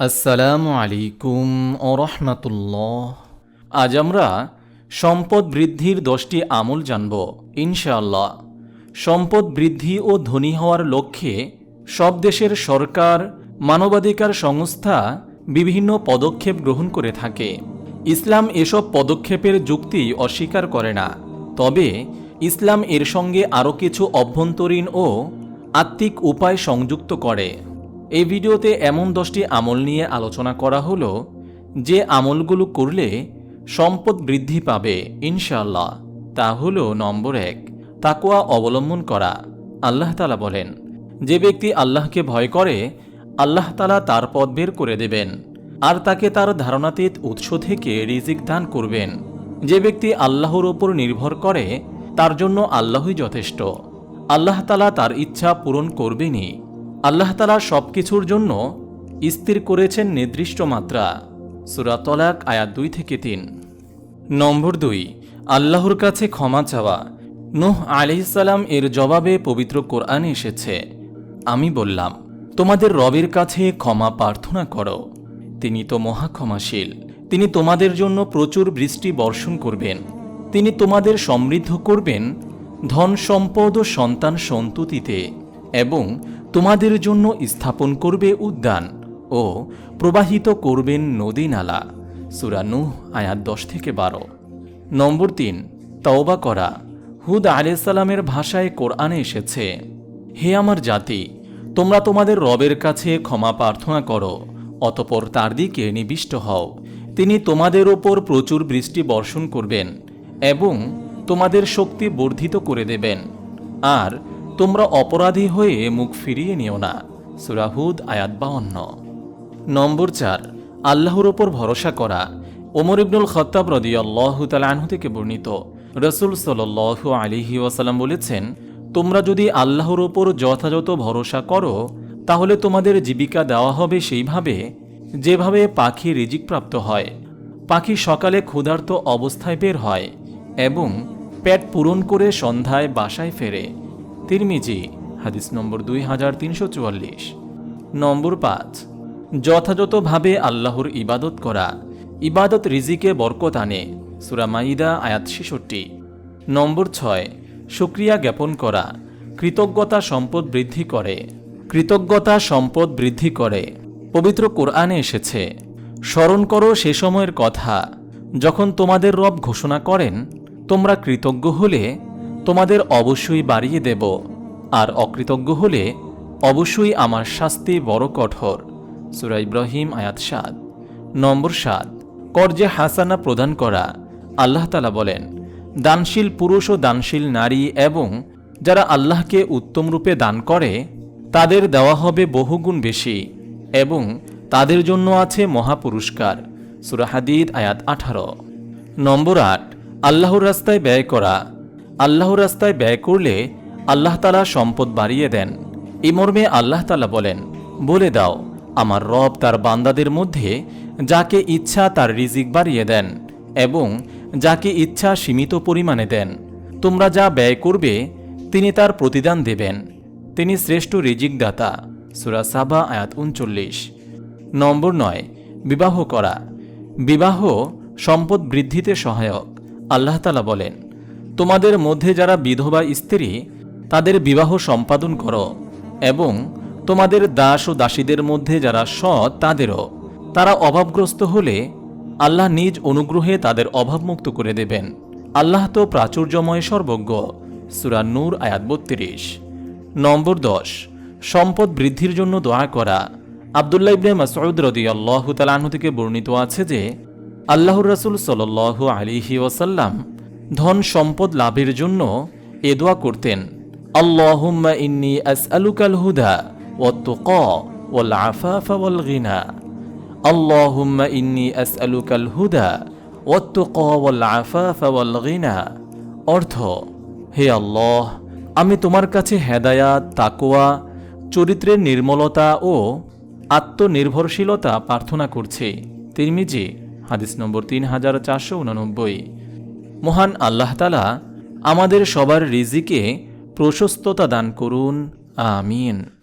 আসসালামু আলাইকুম ও রহমতুল্লাহ। আজ আমরা সম্পদ বৃদ্ধির দশটি আমল জানব, ইনশাআল্লাহ। সম্পদ বৃদ্ধি ও ধনী হওয়ার লক্ষ্যে সব দেশের সরকার, মানবাধিকার সংস্থা বিভিন্ন পদক্ষেপ গ্রহণ করে থাকে। ইসলাম এসব পদক্ষেপের যুক্তি অস্বীকার করে না। তবে ইসলাম এর সঙ্গে আরও কিছু অভ্যন্তরীণ ও আত্মিক উপায় সংযুক্ত করে। এই ভিডিওতে এমন দশটি আমল নিয়ে আলোচনা করা হলো, যে আমলগুলো করলে সম্পদ বৃদ্ধি পাবে ইনশাল্লাহ তা হলো নম্বর এক তাকুয়া অবলম্বন করা। আল্লাহ তালা বলেন, যে ব্যক্তি আল্লাহকে ভয় করে, আল্লাহ তালা তার পথ বের করে দেবেন, আর তাকে তার ধারণাতীত উৎস থেকে রিজিক দান করবেন। যে ব্যক্তি আল্লাহর ওপর নির্ভর করে, তার জন্য আল্লাহই যথেষ্ট। আল্লাহ তালা তার ইচ্ছা পূরণ করবেনই। আল্লাহ তালা সব কিছুর জন্য স্থির করেছেন নির্দিষ্ট মাত্রা। সুরা তলাক আয়াত দুই থেকে তিন। নম্বর দুই, আল্লাহর কাছে ক্ষমা চাওয়া। নুহ আলিসাল্লাম এর জবাবে পবিত্র কোরআনে এসেছে। আমি বললাম, তোমাদের রবের কাছে ক্ষমা প্রার্থনা করো। তিনি তো মহাক্ষমাশীল তিনি তোমাদের জন্য প্রচুর বৃষ্টি বর্ষণ করবেন। তিনি তোমাদের সমৃদ্ধ করবেন ধন সম্পদ ও সন্তান সন্ততিতে এবং তোমাদের জন্য স্থাপন করবে উদ্যান ও প্রবাহিত করবেন নদী নালা। সুরানুহ আয়াত দশ থেকে বারো। নম্বর তিন, তওবা করা। হুদ আলাইসাল্লামের ভাষায় কোরআনে এসেছে, হে আমার জাতি, তোমরা তোমাদের রবের কাছে ক্ষমা প্রার্থনা করো, অতপর তার দিকে নিবিষ্ট হও। তিনি তোমাদের ওপর প্রচুর বৃষ্টি বর্ষণ করবেন এবং তোমাদের শক্তি বর্ধিত করে দেবেন। আর তোমরা অপরাধী হয়ে মুখ ফিরিয়ে নিও না। সুরাহুদ আয়াত বাউন্ন। নম্বর চার, আল্লাহর ওপর ভরসা করা। ওমর ইবনুল খত্তাব আল্লাহ তালাহু থেকে বর্ণিত। রসুল সাল আলিহি ওয়াসাল্লাম বলেছেন, তোমরা যদি আল্লাহর ওপর যথাযথ ভরসা করো, তাহলে তোমাদের জীবিকা দেওয়া হবে সেইভাবে যেভাবে পাখি রিজিক প্রাপ্ত হয়। পাখি সকালে ক্ষুধার্ত অবস্থায় বের হয় এবং পেট পূরণ করে সন্ধ্যায় বাসায় ফেরে। তিরমিজি, হাদিস নম্বর দুই হাজার তিনশো চুয়াল্লিশ। নম্বর পাঁচ, যথাযথভাবে আল্লাহর ইবাদত করা, ইবাদত রিজিকে বরকত আনে, সুরা মাইদা আয়াত ছেষট্টি। নম্বর ছয়, সুক্রিয়া জ্ঞাপন করা, কৃতজ্ঞতা সম্পদ বৃদ্ধি করে, কৃতজ্ঞতা সম্পদ বৃদ্ধি করে। পবিত্র কোরআনে এসেছে, স্মরণ করো সে সময়ের কথা, যখন তোমাদের রব ঘোষণা করেন, তোমরা কৃতজ্ঞ হলে তোমাদের অবশ্যই বাড়িয়ে দেব, আর অকৃতজ্ঞ হলে অবশ্যই আমার শাস্তি বড় কঠোর। সুরা ইব্রাহিম, আয়াত সাত। নম্বর সাত কর্জে হাসানা প্রদান করা। আল্লাহ তালা বলেন, দানশীল পুরুষ ও দানশীল নারী এবং যারা আল্লাহকে উত্তম রূপে দান করে, তাদের দেওয়া হবে বহুগুণ বেশি এবং তাদের জন্য আছে মহাপুরস্কার। সুরাহাদিদ আয়াত আঠারো। নম্বর আট, আল্লাহর রাস্তায় ব্যয় করা। আল্লাহর রাস্তায় ব্যয় করলে আল্লাহ তালা সম্পদ বাড়িয়ে দেন। এই মর্মে আল্লাহ তালা বলেন, বলে দাও, আমার রব তার বান্দাদের মধ্যে যাকে ইচ্ছা তার রিজিক বাড়িয়ে দেন এবং যাকে ইচ্ছা সীমিত পরিমাণে দেন। তোমরা যা ব্যয় করবে, তিনি তার প্রতিদান দেবেন। তিনি শ্রেষ্ঠ রিজিক দাতা সুরা সাবা, আয়াত উনচল্লিশ। নম্বর নয়, বিবাহ করা। বিবাহ সম্পদ বৃদ্ধিতে সহায়ক। আল্লাহ তালা বলেন তোমাদের মধ্যে যারা বিধবা স্ত্রী, তাদের বিবাহ সম্পাদন করো, এবং তোমাদের দাস ও দাসীদের মধ্যে যারা সৎ, তাদেরও। তারা অভাবগ্রস্ত হলে আল্লাহ নিজ অনুগ্রহে তাদের অভাবমুক্ত করে দেবেন। আল্লাহ তো প্রাচুর্যময় সর্বজ্ঞ। সুরা নূর, আয়াত বত্রিশ। নম্বর দশ, সম্পদ বৃদ্ধির জন্য দোয়া করা। আবদুল্লাহ ইবনে মাসউদ রদি আল্লাহ তালাহু থেকে বর্ণিত আছে যে, আল্লাহর রাসুল সাল আলিহি ওয়াসাল্লাম ধন সম্পদ লাভের জন্য এ দোয়া করতেন। আল্লাহুম্মা ইন্নি আসআলুকাল হুদা ওয়াত্তুকা ওয়াল আফাফা ওয়াল গিনা। আল্লাহুম্মা ইন্নি আসআলুকাল হুদা ওয়াত্তুকা ওয়াল আফাফা ওয়াল গিনা। অর্থ, হে আল্লাহ, আমি তোমার কাছে হেদায়াত তাকোয়া চরিত্রের নির্মলতা ও আত্মনির্ভরশীলতা প্রার্থনা করছি। তিরমিজি, হাদিস নম্বর তিন হাজার চারশো উননব্বই। মহান আল্লাহ তালা আমাদের সবার রিজিকে প্রশস্ততা দান করুন আমিন।